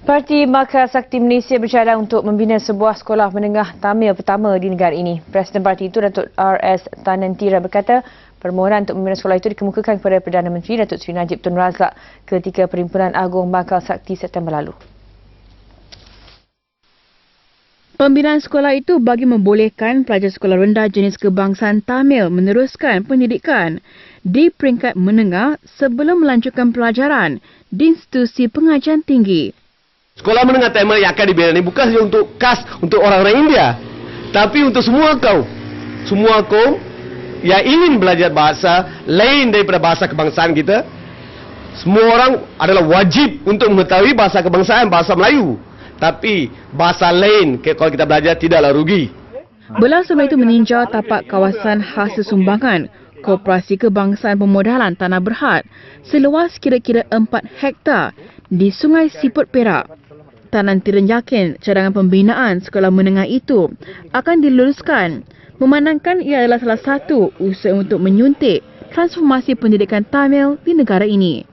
Parti Makar Sakti Malaysia bercadang untuk membina sebuah sekolah menengah Tamil pertama di negara ini. Presiden parti itu Datuk R.S. Tanantira berkata permohonan untuk membina sekolah itu dikemukakan kepada Perdana Menteri Datuk Seri Najib Tun Razak ketika Perhimpunan Agung Makar Sakti September lalu. Pembinaan sekolah itu bagi membolehkan pelajar sekolah rendah jenis kebangsaan Tamil meneruskan pendidikan di peringkat menengah sebelum melanjutkan pelajaran di institusi pengajian tinggi. Sekolah menengah Tamil yang akan dibina ini bukan saja untuk kas untuk orang-orang India, tapi untuk semua kaum. Semua kaum yang ingin belajar bahasa lain daripada bahasa kebangsaan kita, semua orang adalah wajib untuk mengetahui bahasa kebangsaan, bahasa Melayu. Tapi bahasa lain kalau kita belajar tidaklah rugi. Sebelum itu meninjau tapak kawasan hasil sumbangan Koperasi Kebangsaan Pemodalan Tanah Berhad seluas kira-kira 4 hektar di Sungai Siput Perak. Tanan Tiren yakin cadangan pembinaan sekolah menengah itu akan diluluskan memandangkan ia adalah salah satu usaha untuk menyuntik transformasi pendidikan Tamil di negara ini.